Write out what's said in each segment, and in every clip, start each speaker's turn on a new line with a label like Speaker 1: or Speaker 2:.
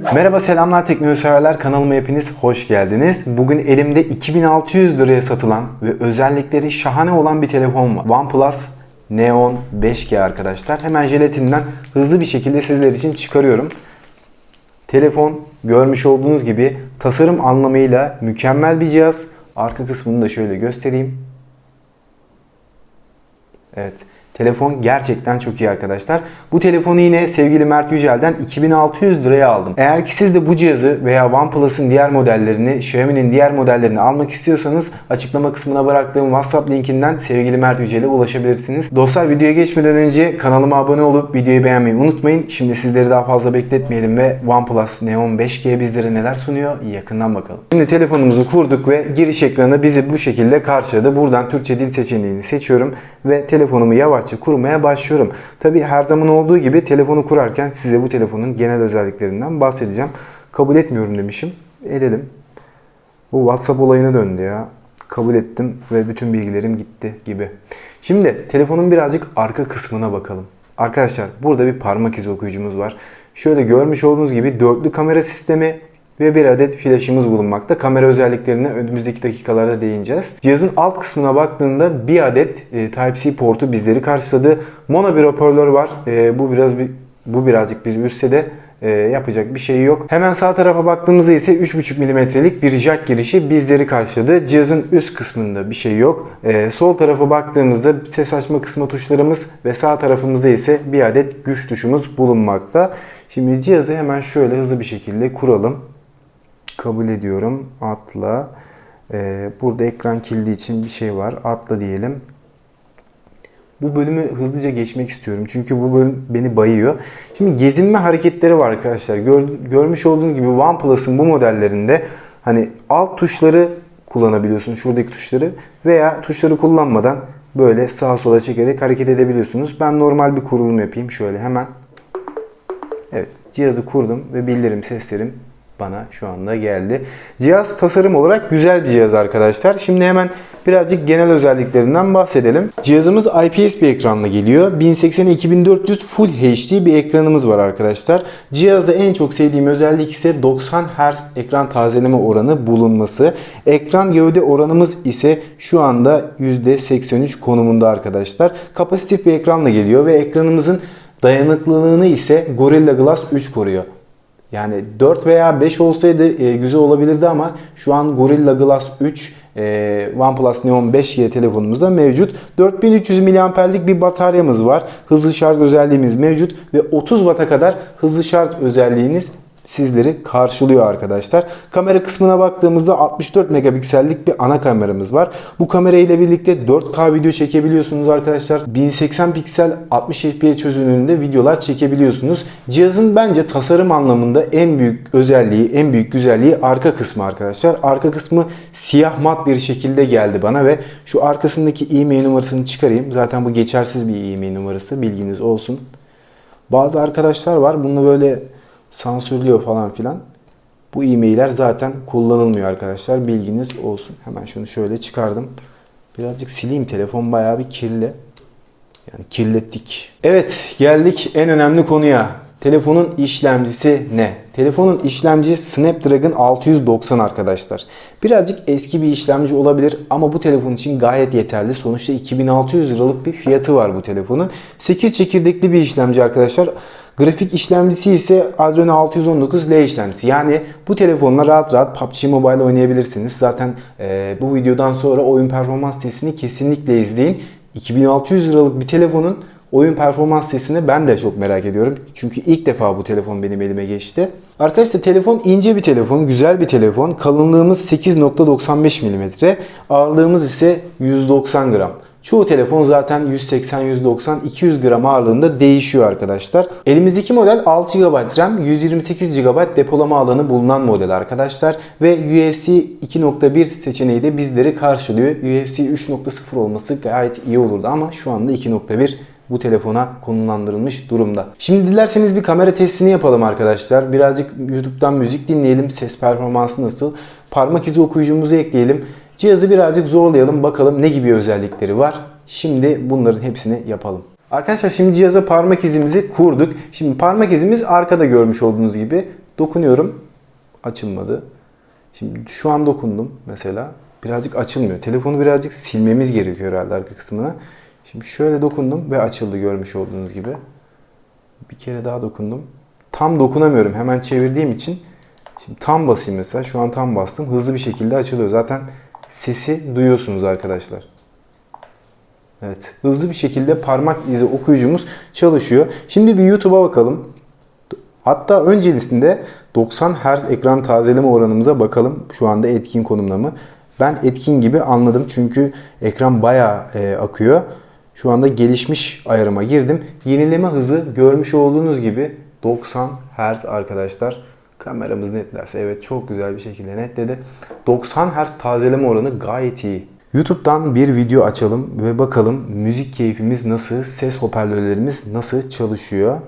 Speaker 1: Merhaba selamlar teknoloji severler kanalıma hepiniz hoş geldiniz. Bugün elimde 2600 liraya satılan ve özellikleri şahane olan bir telefon var. OnePlus Neon 5G arkadaşlar. Hemen jelatinden hızlı bir şekilde sizler için çıkarıyorum. Telefon görmüş olduğunuz gibi tasarım anlamıyla mükemmel bir cihaz. Arka kısmını da şöyle göstereyim. Evet. Telefon gerçekten çok iyi arkadaşlar. Bu telefonu yine sevgili Mert Yücel'den 2600 liraya aldım. Eğer ki siz de bu cihazı veya OnePlus'ın diğer modellerini, Xiaomi'nin diğer modellerini almak istiyorsanız açıklama kısmına bıraktığım WhatsApp linkinden sevgili Mert Yücel'e ulaşabilirsiniz. Dostlar videoya geçmeden önce kanalıma abone olup videoyu beğenmeyi unutmayın. Şimdi sizleri daha fazla bekletmeyelim ve OnePlus Neon 5G bizlere neler sunuyor yakından bakalım. Şimdi telefonumuzu kurduk ve giriş ekranı bizi bu şekilde karşıladı. Buradan Türkçe dil seçeneğini seçiyorum ve telefonumu yavaşça kurmaya başlıyorum. Tabi her zaman olduğu gibi telefonu kurarken size bu telefonun genel özelliklerinden bahsedeceğim. Kabul etmiyorum demişim. Edelim. Bu WhatsApp olayına döndü ya. Kabul ettim ve bütün bilgilerim gitti gibi. Şimdi telefonun birazcık arka kısmına bakalım. Arkadaşlar burada bir parmak izi okuyucumuz var. Şöyle görmüş olduğunuz gibi dörtlü kamera sistemi ve bir adet flaşımız bulunmakta. Kamera özelliklerine önümüzdeki dakikalarda değineceğiz. Cihazın alt kısmına baktığında bir adet e, Type-C portu bizleri karşıladı. Mono bir hoparlör var. E, bu biraz bir bu birazcık bizi üstse de e, yapacak bir şey yok. Hemen sağ tarafa baktığımızda ise 3.5 mm'lik bir jack girişi bizleri karşıladı. Cihazın üst kısmında bir şey yok. E, sol tarafa baktığımızda ses açma kısmı tuşlarımız ve sağ tarafımızda ise bir adet güç tuşumuz bulunmakta. Şimdi cihazı hemen şöyle hızlı bir şekilde kuralım. Kabul ediyorum. Atla. E, burada ekran kilidi için bir şey var. Atla diyelim. Bu bölümü hızlıca geçmek istiyorum. Çünkü bu bölüm beni bayıyor. Şimdi gezinme hareketleri var arkadaşlar. Gör, görmüş olduğunuz gibi OnePlus'ın bu modellerinde hani alt tuşları kullanabiliyorsunuz. Şuradaki tuşları veya tuşları kullanmadan böyle sağa sola çekerek hareket edebiliyorsunuz. Ben normal bir kurulum yapayım. Şöyle hemen. Evet cihazı kurdum ve bildirim seslerim bana şu anda geldi. Cihaz tasarım olarak güzel bir cihaz arkadaşlar. Şimdi hemen birazcık genel özelliklerinden bahsedelim. Cihazımız IPS bir ekranla geliyor. 1080 2400 Full HD bir ekranımız var arkadaşlar. Cihazda en çok sevdiğim özellik ise 90 Hz ekran tazeleme oranı bulunması. Ekran gövde oranımız ise şu anda %83 konumunda arkadaşlar. Kapasitif bir ekranla geliyor ve ekranımızın dayanıklılığını ise Gorilla Glass 3 koruyor. Yani 4 veya 5 olsaydı e, güzel olabilirdi ama şu an Gorilla Glass 3 e, OnePlus Neon 5G telefonumuzda mevcut. 4300 mAh'lik bir bataryamız var. Hızlı şarj özelliğimiz mevcut ve 30 Watt'a kadar hızlı şarj özelliğiniz sizleri karşılıyor arkadaşlar. Kamera kısmına baktığımızda 64 megapiksellik bir ana kameramız var. Bu kamera ile birlikte 4K video çekebiliyorsunuz arkadaşlar. 1080 piksel 60 fps çözünürlüğünde videolar çekebiliyorsunuz. Cihazın bence tasarım anlamında en büyük özelliği, en büyük güzelliği arka kısmı arkadaşlar. Arka kısmı siyah mat bir şekilde geldi bana ve şu arkasındaki e-mail numarasını çıkarayım. Zaten bu geçersiz bir e-mail numarası bilginiz olsun. Bazı arkadaşlar var bunu böyle sansürlüyor falan filan. Bu e-mailler zaten kullanılmıyor arkadaşlar. Bilginiz olsun. Hemen şunu şöyle çıkardım. Birazcık sileyim. Telefon bayağı bir kirli. Yani kirlettik. Evet geldik en önemli konuya. Telefonun işlemcisi ne? Telefonun işlemcisi Snapdragon 690 arkadaşlar. Birazcık eski bir işlemci olabilir ama bu telefon için gayet yeterli. Sonuçta 2600 liralık bir fiyatı var bu telefonun. 8 çekirdekli bir işlemci arkadaşlar. Grafik işlemcisi ise Adreno 619L işlemcisi. Yani bu telefonla rahat rahat PUBG Mobile oynayabilirsiniz. Zaten e, bu videodan sonra oyun performans testini kesinlikle izleyin. 2600 liralık bir telefonun oyun performans testini ben de çok merak ediyorum. Çünkü ilk defa bu telefon benim elime geçti. Arkadaşlar telefon ince bir telefon, güzel bir telefon. Kalınlığımız 8.95 mm, ağırlığımız ise 190 gram. Çoğu telefon zaten 180, 190, 200 gram ağırlığında değişiyor arkadaşlar. Elimizdeki model 6 GB RAM, 128 GB depolama alanı bulunan model arkadaşlar. Ve UFC 2.1 seçeneği de bizleri karşılıyor. UFC 3.0 olması gayet iyi olurdu ama şu anda 2.1 bu telefona konumlandırılmış durumda. Şimdi dilerseniz bir kamera testini yapalım arkadaşlar. Birazcık YouTube'dan müzik dinleyelim. Ses performansı nasıl? Parmak izi okuyucumuzu ekleyelim. Cihazı birazcık zorlayalım bakalım ne gibi özellikleri var. Şimdi bunların hepsini yapalım. Arkadaşlar şimdi cihaza parmak izimizi kurduk. Şimdi parmak izimiz arkada görmüş olduğunuz gibi Dokunuyorum. Açılmadı. Şimdi şu an dokundum mesela. Birazcık açılmıyor. Telefonu birazcık silmemiz gerekiyor herhalde arka kısmına. Şimdi şöyle dokundum ve açıldı görmüş olduğunuz gibi. Bir kere daha dokundum. Tam dokunamıyorum hemen çevirdiğim için. Şimdi tam basayım mesela. Şu an tam bastım. Hızlı bir şekilde açılıyor. Zaten sesi duyuyorsunuz arkadaşlar. Evet. Hızlı bir şekilde parmak izi okuyucumuz çalışıyor. Şimdi bir YouTube'a bakalım. Hatta öncesinde 90 Hz ekran tazeleme oranımıza bakalım. Şu anda etkin konumda mı? Ben etkin gibi anladım çünkü ekran bayağı e, akıyor. Şu anda gelişmiş ayarıma girdim. Yenileme hızı görmüş olduğunuz gibi 90 Hz arkadaşlar. Kameramız netlerse evet çok güzel bir şekilde netledi. 90 Hz tazeleme oranı gayet iyi. YouTube'dan bir video açalım ve bakalım müzik keyfimiz nasıl, ses hoparlörlerimiz nasıl çalışıyor.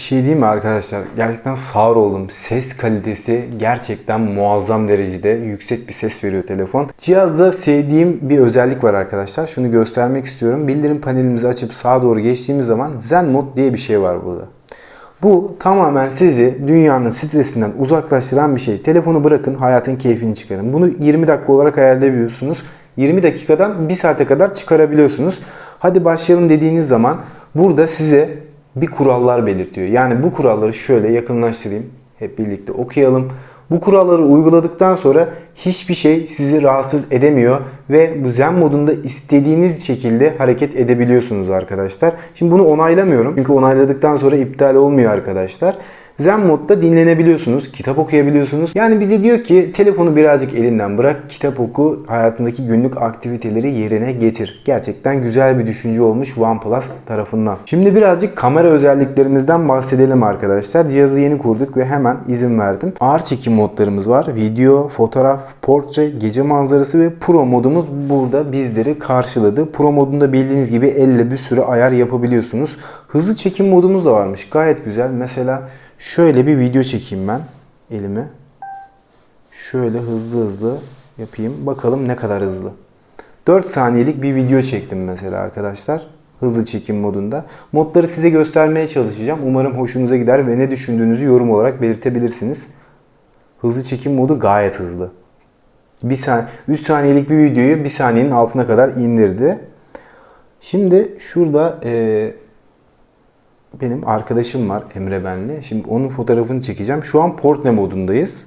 Speaker 1: Şey diyeyim mi arkadaşlar? Gerçekten sağır oldum. Ses kalitesi gerçekten muazzam derecede yüksek bir ses veriyor telefon. Cihazda sevdiğim bir özellik var arkadaşlar. Şunu göstermek istiyorum. Bildirim panelimizi açıp sağa doğru geçtiğimiz zaman Zen Mod diye bir şey var burada. Bu tamamen sizi dünyanın stresinden uzaklaştıran bir şey. Telefonu bırakın, hayatın keyfini çıkarın. Bunu 20 dakika olarak ayarlayabiliyorsunuz. 20 dakikadan 1 saate kadar çıkarabiliyorsunuz. Hadi başlayalım dediğiniz zaman burada size bir kurallar belirtiyor. Yani bu kuralları şöyle yakınlaştırayım. Hep birlikte okuyalım. Bu kuralları uyguladıktan sonra hiçbir şey sizi rahatsız edemiyor ve bu zen modunda istediğiniz şekilde hareket edebiliyorsunuz arkadaşlar. Şimdi bunu onaylamıyorum. Çünkü onayladıktan sonra iptal olmuyor arkadaşlar. Zen modda dinlenebiliyorsunuz, kitap okuyabiliyorsunuz. Yani bize diyor ki telefonu birazcık elinden bırak, kitap oku, hayatındaki günlük aktiviteleri yerine getir. Gerçekten güzel bir düşünce olmuş OnePlus tarafından. Şimdi birazcık kamera özelliklerimizden bahsedelim arkadaşlar. Cihazı yeni kurduk ve hemen izin verdim. Ağır çekim modlarımız var. Video, fotoğraf, portre, gece manzarası ve Pro modumuz burada bizleri karşıladı. Pro modunda bildiğiniz gibi elle bir sürü ayar yapabiliyorsunuz. Hızlı çekim modumuz da varmış. Gayet güzel. Mesela şöyle bir video çekeyim ben elime. Şöyle hızlı hızlı yapayım. Bakalım ne kadar hızlı. 4 saniyelik bir video çektim mesela arkadaşlar. Hızlı çekim modunda. Modları size göstermeye çalışacağım. Umarım hoşunuza gider ve ne düşündüğünüzü yorum olarak belirtebilirsiniz. Hızlı çekim modu gayet hızlı. 1 saniye, 3 saniyelik bir videoyu 1 saniyenin altına kadar indirdi. Şimdi şurada e, benim arkadaşım var Emre Benli. Şimdi onun fotoğrafını çekeceğim. Şu an portre modundayız.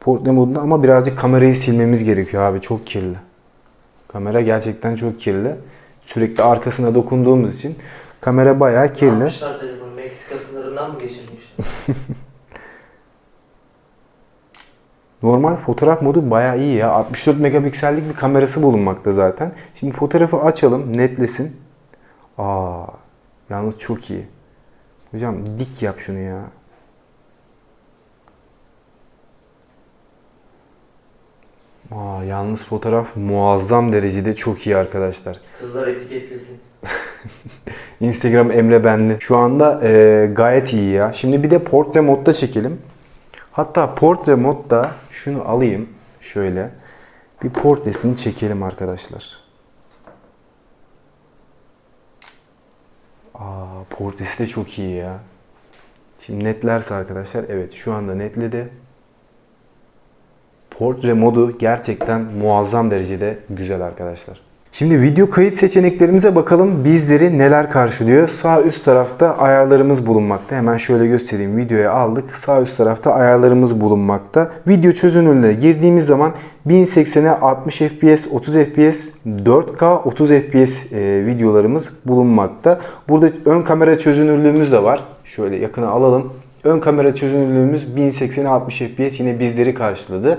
Speaker 1: Portre modunda ama birazcık kamerayı silmemiz gerekiyor abi. Çok kirli. Kamera gerçekten çok kirli. Sürekli arkasına dokunduğumuz için kamera bayağı
Speaker 2: Ne
Speaker 1: kirli.
Speaker 2: yapmışlar telefonu? Meksika sınırından mı geçirmiş?
Speaker 1: Normal fotoğraf modu bayağı iyi ya. 64 megapiksellik bir kamerası bulunmakta zaten. Şimdi fotoğrafı açalım, netlesin. Aa, yalnız çok iyi. Hocam dik yap şunu ya. Aa, yalnız fotoğraf muazzam derecede çok iyi arkadaşlar.
Speaker 2: Kızlar etiketlesin.
Speaker 1: Instagram Emre Benli. Şu anda e, gayet iyi ya. Şimdi bir de portre modda çekelim. Hatta portre modda şunu alayım. Şöyle. Bir portresini çekelim arkadaşlar. Aa, portresi de çok iyi ya. Şimdi netlerse arkadaşlar evet şu anda netledi. Portre modu gerçekten muazzam derecede güzel arkadaşlar. Şimdi video kayıt seçeneklerimize bakalım bizleri neler karşılıyor. Sağ üst tarafta ayarlarımız bulunmakta. Hemen şöyle göstereyim. Videoya aldık. Sağ üst tarafta ayarlarımız bulunmakta. Video çözünürlüğüne girdiğimiz zaman 1080'e 60 FPS, 30 FPS, 4K 30 FPS videolarımız bulunmakta. Burada ön kamera çözünürlüğümüz de var. Şöyle yakına alalım. Ön kamera çözünürlüğümüz 1080'e 60 FPS yine bizleri karşıladı.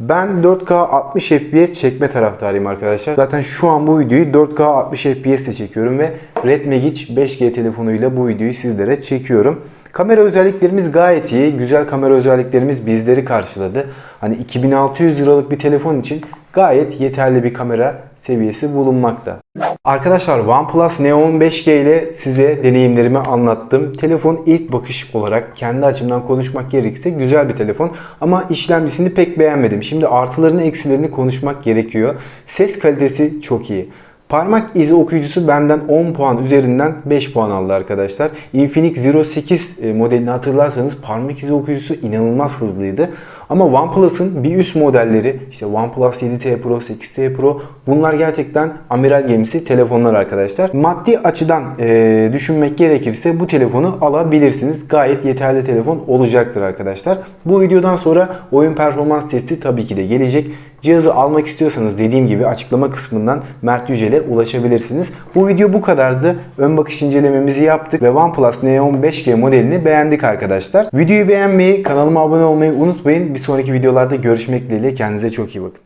Speaker 1: Ben 4K 60 FPS çekme taraftarıyım arkadaşlar. Zaten şu an bu videoyu 4K 60 FPS ile çekiyorum ve Redmi Geek 5G telefonuyla bu videoyu sizlere çekiyorum. Kamera özelliklerimiz gayet iyi. Güzel kamera özelliklerimiz bizleri karşıladı. Hani 2600 liralık bir telefon için gayet yeterli bir kamera seviyesi bulunmakta. Arkadaşlar OnePlus Neo 5G ile size deneyimlerimi anlattım. Telefon ilk bakış olarak kendi açımdan konuşmak gerekirse güzel bir telefon ama işlemcisini pek beğenmedim. Şimdi artılarını eksilerini konuşmak gerekiyor. Ses kalitesi çok iyi. Parmak izi okuyucusu benden 10 puan üzerinden 5 puan aldı arkadaşlar. Infinix Zero 8 e, modelini hatırlarsanız parmak izi okuyucusu inanılmaz hızlıydı. Ama OnePlus'ın bir üst modelleri işte OnePlus 7T Pro, 8T Pro bunlar gerçekten amiral gemisi telefonlar arkadaşlar. Maddi açıdan e, düşünmek gerekirse bu telefonu alabilirsiniz. Gayet yeterli telefon olacaktır arkadaşlar. Bu videodan sonra oyun performans testi tabii ki de gelecek. Cihazı almak istiyorsanız dediğim gibi açıklama kısmından Mert Yücel'e ulaşabilirsiniz. Bu video bu kadardı. Ön bakış incelememizi yaptık ve OnePlus Neo 5G modelini beğendik arkadaşlar. Videoyu beğenmeyi, kanalıma abone olmayı unutmayın. Bir sonraki videolarda görüşmek dileğiyle. Kendinize çok iyi bakın.